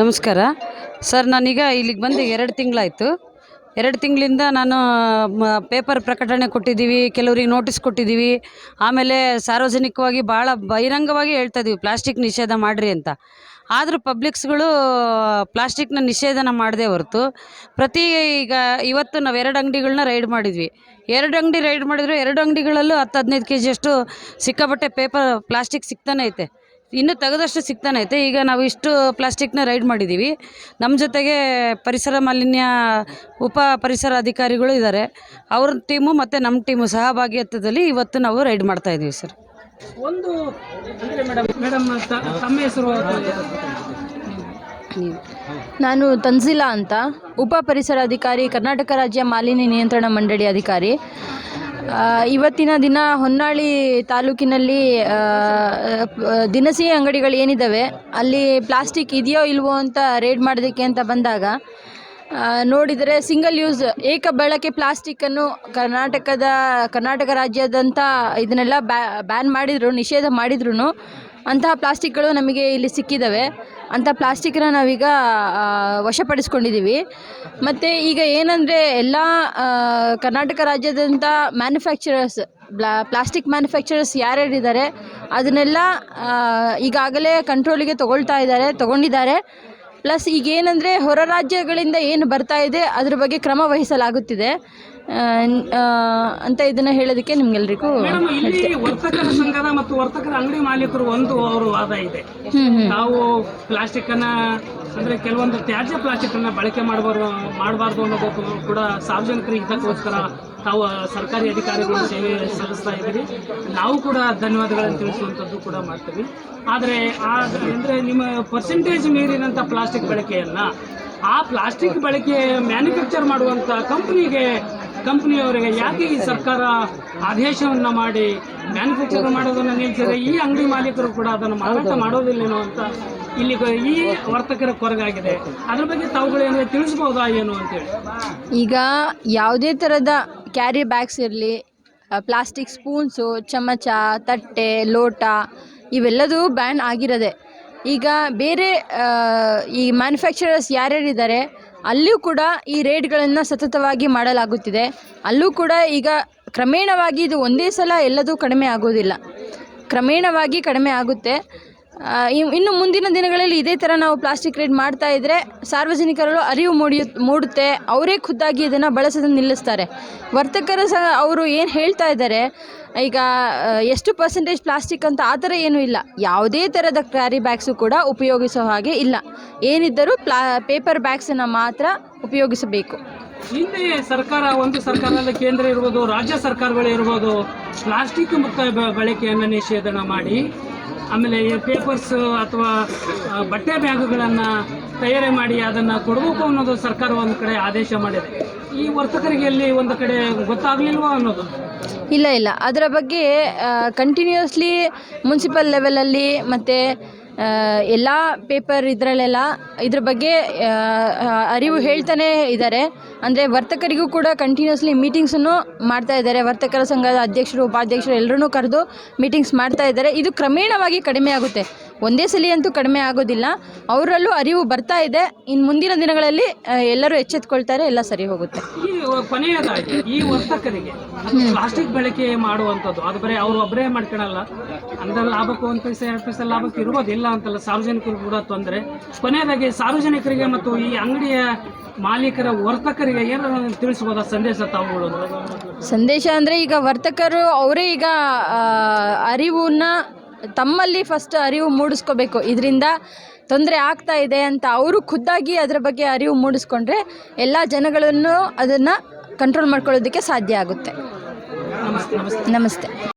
ನಮಸ್ಕಾರ. ಸರ್, ನಾನೀಗ ಇಲ್ಲಿಗೆ ಬಂದು ಎರಡು ತಿಂಗಳಾಯಿತು. ಎರಡು ತಿಂಗಳಿಂದ ನಾನು ಪೇಪರ್ ಪ್ರಕಟಣೆ ಕೊಟ್ಟಿದ್ದೀವಿ, ಕೆಲವರಿಗೆ ನೋಟಿಸ್ ಕೊಟ್ಟಿದ್ದೀವಿ. ಆಮೇಲೆ ಸಾರ್ವಜನಿಕವಾಗಿ ಭಾಳ ಬಹಿರಂಗವಾಗಿ ಹೇಳ್ತಾ ಇದೀವಿ, ಪ್ಲಾಸ್ಟಿಕ್ ನಿಷೇಧ ಮಾಡಿರಿ ಅಂತ. ಆದರೂ ಪಬ್ಲಿಕ್ಸ್ಗಳು ಪ್ಲಾಸ್ಟಿಕ್ನ ನಿಷೇಧನ ಮಾಡದೆ ಹೊರತು, ಪ್ರತಿ ಈಗ ಇವತ್ತು ನಾವು ಎರಡು ಅಂಗಡಿಗಳನ್ನ ರೈಡ್ ಮಾಡಿದ್ವಿ. ಎರಡು ಅಂಗಡಿ ರೈಡ್ ಮಾಡಿದ್ರು ಎರಡು ಅಂಗಡಿಗಳಲ್ಲೂ ಹತ್ತು ಹದಿನೈದು ಕೆ ಜಿಯಷ್ಟು ಸಿಕ್ಕಾಪಟ್ಟೆ ಪೇಪರ್, ಪ್ಲಾಸ್ಟಿಕ್ ಸಿಗ್ತಾನೆ ಐತೆ. ಇನ್ನೂ ತೆಗೆದಷ್ಟು ಸಿಗ್ತಾನೆ ಐತೆ ಈಗ ನಾವು ಇಷ್ಟು ಪ್ಲಾಸ್ಟಿಕ್ನ ರೈಡ್ ಮಾಡಿದ್ದೀವಿ ನಮ್ಮ ಜೊತೆಗೆ ಪರಿಸರ ಮಾಲಿನ್ಯ ಉಪ ಪರಿಸರ ಅಧಿಕಾರಿಗಳು ಇದ್ದಾರೆ. ಅವ್ರ ಟೀಮು ಮತ್ತು ನಮ್ಮ ಟೀಮು ಸಹಭಾಗಿತ್ವದಲ್ಲಿ ಇವತ್ತು ನಾವು ರೈಡ್ ಮಾಡ್ತಾ ಇದ್ದೀವಿ ಸರ್. ಒಂದು ಅಂದರೆ ಮೇಡಮ್ ಮೇಡಮ್ ತಮ್ಮ ಹೆಸರು ನೀವು. ನಾನು ತನ್ಜಿಲಾ ಅಂತ ಉಪ ಪರಿಸರ ಅಧಿಕಾರಿ ಕರ್ನಾಟಕ ರಾಜ್ಯ ಮಾಲಿನ್ಯ ನಿಯಂತ್ರಣ ಮಂಡಳಿ ಅಧಿಕಾರಿ. ಇವತ್ತಿನ ದಿನ ಹೊನ್ನಾಳಿ ತಾಲೂಕಿನಲ್ಲಿ ದಿನಸಿ ಅಂಗಡಿಗಳು ಏನಿದ್ದಾವೆ ಅಲ್ಲಿ ಪ್ಲಾಸ್ಟಿಕ್ ಇದೆಯೋ ಇಲ್ವೋ ಅಂತ ರೇಡ್ ಮಾಡೋದಕ್ಕೆ ಅಂತ ಬಂದಾಗ ನೋಡಿದರೆ ಸಿಂಗಲ್ ಯೂಸ್ ಏಕ ಬಳಕೆ ಪ್ಲಾಸ್ಟಿಕ್ಕನ್ನು ಕರ್ನಾಟಕದ, ಕರ್ನಾಟಕ ರಾಜ್ಯದಂಥ ಇದನ್ನೆಲ್ಲ ಬ್ಯಾನ್ ಮಾಡಿದ್ರು, ನಿಷೇಧ ಮಾಡಿದ್ರು ಅಂತಹ ಪ್ಲಾಸ್ಟಿಕ್ಗಳು ನಮಗೆ ಇಲ್ಲಿ ಸಿಕ್ಕಿದ್ದಾವೆ ಅಂಥ ಪ್ಲಾಸ್ಟಿಕ್ನ ನಾವೀಗ ವಶಪಡಿಸ್ಕೊಂಡಿದ್ದೀವಿ ಮತ್ತು ಈಗ ಏನಂದರೆ ಎಲ್ಲ ಕರ್ನಾಟಕ ರಾಜ್ಯದಂಥ ಮ್ಯಾನುಫ್ಯಾಕ್ಚರರ್ಸ್, ಬ್ಲಾ, ಪ್ಲಾಸ್ಟಿಕ್ ಮ್ಯಾನುಫ್ಯಾಕ್ಚರರ್ಸ್ ಯಾರ್ಯಾರಿದ್ದಾರೆ, ಅದನ್ನೆಲ್ಲ ಈಗಾಗಲೇ ಕಂಟ್ರೋಲಿಗೆ ತಗೊಳ್ತಾ ಇದ್ದಾರೆ, ತಗೊಂಡಿದ್ದಾರೆ. ಪ್ಲಸ್ ಈಗ ಏನಂದರೆ ಹೊರ ರಾಜ್ಯಗಳಿಂದ ಏನು ಬರ್ತಾ ಇದೆ, ಅದ್ರ ಬಗ್ಗೆ ಕ್ರಮ ವಹಿಸಲಾಗುತ್ತಿದೆ. ಅಂತ ಇದನ್ನ ಹೇಳೋದಕ್ಕೆ ನಿಮ್ಗೆಲ್ರಿಗೂ ಇಲ್ಲಿ ವರ್ತಕರ ಸಂಘದ ಮತ್ತು ವರ್ತಕರ ಅಂಗಡಿ ಮಾಲೀಕರು ಒಂದು ಅವರು ವಾದ ಇದೆ. ನಾವು ಪ್ಲಾಸ್ಟಿಕ್ ಅನ್ನ ಅಂದ್ರೆ ಕೆಲವೊಂದು ತ್ಯಾಜ್ಯ ಪ್ಲಾಸ್ಟಿಕ್ ಅನ್ನ ಬಳಕೆ ಮಾಡಬಾರ್ದು ಮಾಡಬಾರ್ದು ಅನ್ನೋದಕ್ಕೂ ಕೂಡ ಸಾರ್ವಜನಿಕರ ಹಿತಕ್ಕೋಸ್ಕರ ತಾವು ಸರ್ಕಾರಿ ಅಧಿಕಾರಿಗಳು ಸೇವೆ ಸಲ್ಲಿಸ್ತಾ ಇದ್ದೀರಿ. ನಾವು ಕೂಡ ಧನ್ಯವಾದಗಳನ್ನು ತಿಳಿಸುವಂಥದ್ದು ಕೂಡ ಮಾಡ್ತೀವಿ. ಆದರೆ ಅಂದರೆ ನಿಮ್ಮ ಪರ್ಸೆಂಟೇಜ್ ಮೀರಿನಂಥ ಪ್ಲಾಸ್ಟಿಕ್ ಬಳಕೆಯನ್ನು ಆ ಪ್ಲಾಸ್ಟಿಕ್ ಬಳಕೆ ಮ್ಯಾನುಫ್ಯಾಕ್ಚರ್ ಮಾಡುವಂಥ ಕಂಪ್ನಿಗೆ ಕಂಪ್ನಿಯವರಿಗೆ ಯಾಕೆ ಈ ಸರ್ಕಾರ ಆದೇಶವನ್ನು ಮಾಡಿ ಮ್ಯಾನುಫ್ಯಾಕ್ಚರ್ ಮಾಡೋದನ್ನ ನಿಲ್ಲಿಸಿದ್ರೆ ಈ ಅಂಗಡಿ ಮಾಲೀಕರು ಕೂಡ ಅದನ್ನು ಮಾರಾಟ ಮಾಡೋದಿಲ್ಲೇನೋ ಅಂತ ಇಲ್ಲಿ ಈ ವರ್ತಕರ ಕೊರಗಾಗಿದೆ. ಅದ್ರ ಬಗ್ಗೆ ತಾವುಗಳು ಏನಾದ್ರು ತಿಳಿಸ್ಬೋದಾ ಏನು ಅಂತೇಳಿ ಈಗ ಯಾವುದೇ ಥರದ ಕ್ಯಾರಿ ಬ್ಯಾಗ್ಸ್ ಇರಲಿ ಪ್ಲಾಸ್ಟಿಕ್ ಸ್ಪೂನ್ಸು ಚಮಚ, ತಟ್ಟೆ, ಲೋಟ ಇವೆಲ್ಲದೂ ಬ್ಯಾನ್ ಆಗಿರೋದೆ. ಈಗ ಬೇರೆ ಈ ಮ್ಯಾನುಫ್ಯಾಕ್ಚರರ್ಸ್ ಯಾರ್ಯಾರಿದ್ದಾರೆ ಅಲ್ಲಿಯೂ ಕೂಡ ಈ ರೇಡ್ಗಳನ್ನು ಸತತವಾಗಿ ಮಾಡಲಾಗುತ್ತಿದೆ. ಅಲ್ಲೂ ಕೂಡ ಈಗ ಕ್ರಮೇಣವಾಗಿ ಇದು ಒಂದೇ ಸಲ ಎಲ್ಲದೂ ಕಡಿಮೆ ಆಗೋದಿಲ್ಲ. ಕ್ರಮೇಣವಾಗಿ ಕಡಿಮೆ ಆಗುತ್ತೆ. ಇನ್ನು ಮುಂದಿನ ದಿನಗಳಲ್ಲಿ ಇದೇ ಥರ ನಾವು ಪ್ಲಾಸ್ಟಿಕ್ ರೇಟ್ ಮಾಡ್ತಾ ಇದ್ದರೆ ಸಾರ್ವಜನಿಕರಲ್ಲೂ ಅರಿವು ಮೂಡಿಯು ಮೂಡುತ್ತೆ. ಅವರೇ ಖುದ್ದಾಗಿ ಇದನ್ನು ಬಳಸೋದನ್ನು ನಿಲ್ಲಿಸ್ತಾರೆ. ವರ್ತಕರು ಸಹ ಅವರು ಏನು ಹೇಳ್ತಾ ಇದ್ದಾರೆ ಈಗ ಎಷ್ಟು ಪರ್ಸೆಂಟೇಜ್ ಪ್ಲಾಸ್ಟಿಕ್ ಅಂತ ಆ ಥರ ಏನೂ ಇಲ್ಲ. ಯಾವುದೇ ಥರದ ಕ್ಯಾರಿ ಬ್ಯಾಗ್ಸು ಕೂಡ ಉಪಯೋಗಿಸೋ ಹಾಗೆ ಇಲ್ಲ. ಏನಿದ್ದರೂ ಪ್ಲಾ ಪೇಪರ್ ಬ್ಯಾಗ್ಸನ್ನು ಮಾತ್ರ ಉಪಯೋಗಿಸಬೇಕು. ಹಿಂದೆ ಸರ್ಕಾರ, ಒಂದು ಸರ್ಕಾರದ ಕೇಂದ್ರ ಇರ್ಬೋದು, ರಾಜ್ಯ ಸರ್ಕಾರಗಳು ಇರ್ಬೋದು ಪ್ಲಾಸ್ಟಿಕ್ ಮುಕ್ತ ಬಳಕೆಯನ್ನು ನಿಷೇಧನ ಮಾಡಿ ಆಮೇಲೆ ಪೇಪರ್ಸ್ ಅಥವಾ ಬಟ್ಟೆ ಬ್ಯಾಗುಗಳನ್ನು ತಯಾರಿ ಮಾಡಿ ಅದನ್ನು ಕೊಡಬೇಕು ಅನ್ನೋದು ಸರ್ಕಾರ ಒಂದು ಕಡೆ ಆದೇಶ ಮಾಡಿದೆ. ಈ ವರ್ತಕರಿಗೆ ಅಲ್ಲಿ ಒಂದು ಕಡೆ ಗೊತ್ತಾಗಲಿಲ್ವೋ ಅನ್ನೋದು? ಇಲ್ಲ ಇಲ್ಲ. ಅದರ ಬಗ್ಗೆ ಕಂಟಿನ್ಯೂಸ್ಲಿ ಮುನ್ಸಿಪಲ್ ಲೆವೆಲಲ್ಲಿ ಮತ್ತು ಎಲ್ಲ ಪೇಪರ್ ಇದರಲ್ಲೆಲ್ಲ ಇದ್ರ ಬಗ್ಗೆ ಅರಿವು ಹೇಳ್ತಾನೆ ಇದ್ದಾರೆ ಅಂದರೆ ವರ್ತಕರಿಗೂ ಕೂಡ ಕಂಟಿನ್ಯೂಸ್ಲಿ ಮೀಟಿಂಗ್ಸನ್ನು ಮಾಡ್ತಾ ಇದ್ದಾರೆ ವರ್ತಕರ ಸಂಘದ ಅಧ್ಯಕ್ಷರು, ಉಪಾಧ್ಯಕ್ಷರು ಎಲ್ಲರೂ ಕರೆದು ಮೀಟಿಂಗ್ಸ್ ಮಾಡ್ತಾ ಇದ್ದಾರೆ ಇದು ಕ್ರಮೇಣವಾಗಿ ಕಡಿಮೆ ಆಗುತ್ತೆ. ಒಂದೇ ಸಲ ಅಂತೂ ಕಡಿಮೆ ಆಗೋದಿಲ್ಲ. ಅವರಲ್ಲೂ ಅರಿವು ಬರ್ತಾ ಇದೆ. ಇನ್ನು ಮುಂದಿನ ದಿನಗಳಲ್ಲಿ ಎಲ್ಲರೂ ಎಚ್ಚೆತ್ಕೊಳ್ತಾರೆ ಎಲ್ಲ ಸರಿ ಹೋಗುತ್ತೆ. ಈ ಕೊನೆಯದಾಗಿ ಈ ವರ್ತಕರಿಗೆ ಪ್ಲಾಸ್ಟಿಕ್ ಬಳಕೆ ಮಾಡುವಂಥದ್ದು ಅದು ಬರೀ ಅವರು ಒಬ್ಬರೇ ಮಾಡ್ಕೊಳಲ್ಲ. ಅಂದ್ರೆ ಲಾಭಕ್ಕೂ ಒಂದು ಪೈಸೆ ಎರಡು ಪೈಸೆ ಲಾಭಕ್ಕೆ ಇರೋದಿಲ್ಲ ಅಂತಲ್ಲ ಸಾರ್ವಜನಿಕರು ಕೂಡ ತೊಂದರೆ. ಕೊನೆಯದಾಗಿ ಸಾರ್ವಜನಿಕರಿಗೆ ಮತ್ತು ಈ ಅಂಗಡಿಯ ಮಾಲೀಕರ ವರ್ತಕರಿಗೆ ಏನಾದ್ರು ತಿಳಿಸ್ಬೋದಾ? ಸಂದೇಶ ತಾವು ಸಂದೇಶ ಅಂದರೆ ಈಗ ವರ್ತಕರು ಅವರೇ ಈಗ ಅರಿವನ್ನ ತಮ್ಮಲ್ಲಿ ಫಸ್ಟ್ ಅರಿವು ಮೂಡಿಸ್ಕೋಬೇಕು. ಇದರಿಂದ ತೊಂದರೆ ಆಗ್ತಾ ಇದೆ ಅಂತ ಅವರು ಖುದ್ದಾಗಿ ಅದರ ಬಗ್ಗೆ ಅರಿವು ಮೂಡಿಸ್ಕೊಂಡ್ರೆ ಎಲ್ಲ ಜನಗಳನ್ನು ಅದನ್ನು ಕಂಟ್ರೋಲ್ ಮಾಡ್ಕೊಳ್ಳೋದಕ್ಕೆ ಸಾಧ್ಯ ಆಗುತ್ತೆ. ನಮಸ್ತೆ.